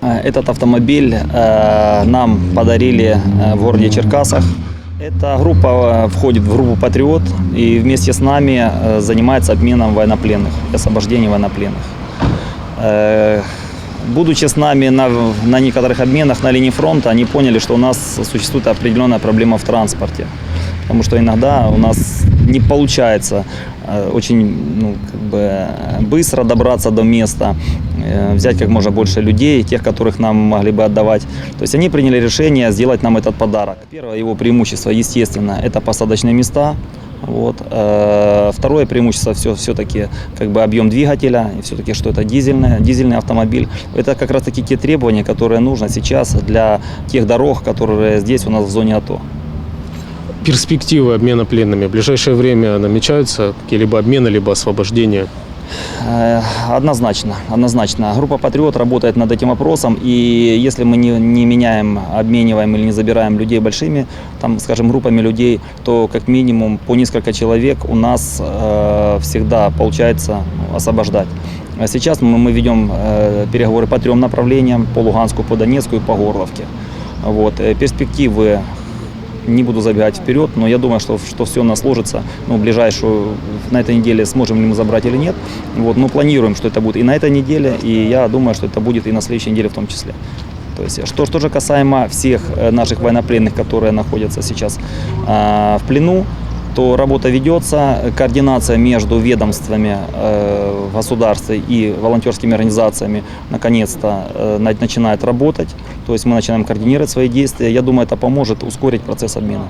Этот автомобиль э, нам подарили э, в городе Черкасах. Эта группа э, входит в группу «Патриот» и вместе с нами э, занимается обменом военнопленных освобождением военнопленных. Э, Будучи с нами на, на некоторых обменах на линии фронта, они поняли, что у нас существует определенная проблема в транспорте. Потому что иногда у нас не получается э, очень ну, как бы быстро добраться до места, э, взять как можно больше людей, тех, которых нам могли бы отдавать. То есть они приняли решение сделать нам этот подарок. Первое его преимущество, естественно, это посадочные места. Вот. Э, Второе преимущество все, все-таки как бы объем двигателя, и все-таки что это дизельный, дизельный автомобиль. Это как раз таки те требования, которые нужно сейчас для тех дорог, которые здесь у нас в зоне АТО. Перспективы обмена пленными в ближайшее время намечаются какие-либо обмены, либо освобождения? Э, Однозначно, однозначно. Группа «Патриот» работает над этим вопросом, и если мы не, не меняем, обмениваем или не забираем людей большими, там, скажем, группами людей, то как минимум по несколько человек у нас э, всегда получается освобождать. А Сейчас мы, мы ведем э, переговоры по трем направлениям, по Луганску, по Донецку и по Горловке. Вот. Э, Перспективы не буду забегать вперед, но я думаю, что, что все у нас сложится. Ну, ближайшую, на этой неделе сможем ли мы забрать или нет. Вот, но планируем, что это будет и на этой неделе, и я думаю, что это будет и на следующей неделе в том числе. То есть, что, что же касаемо всех э, наших военнопленных, которые находятся сейчас а, в плену, то работа ведется, координация между ведомствами э, в и волонтерскими организациями наконец-то э, на- начинает работать. То есть мы начинаем координировать свои действия. Я думаю, это поможет ускорить процесс обмена.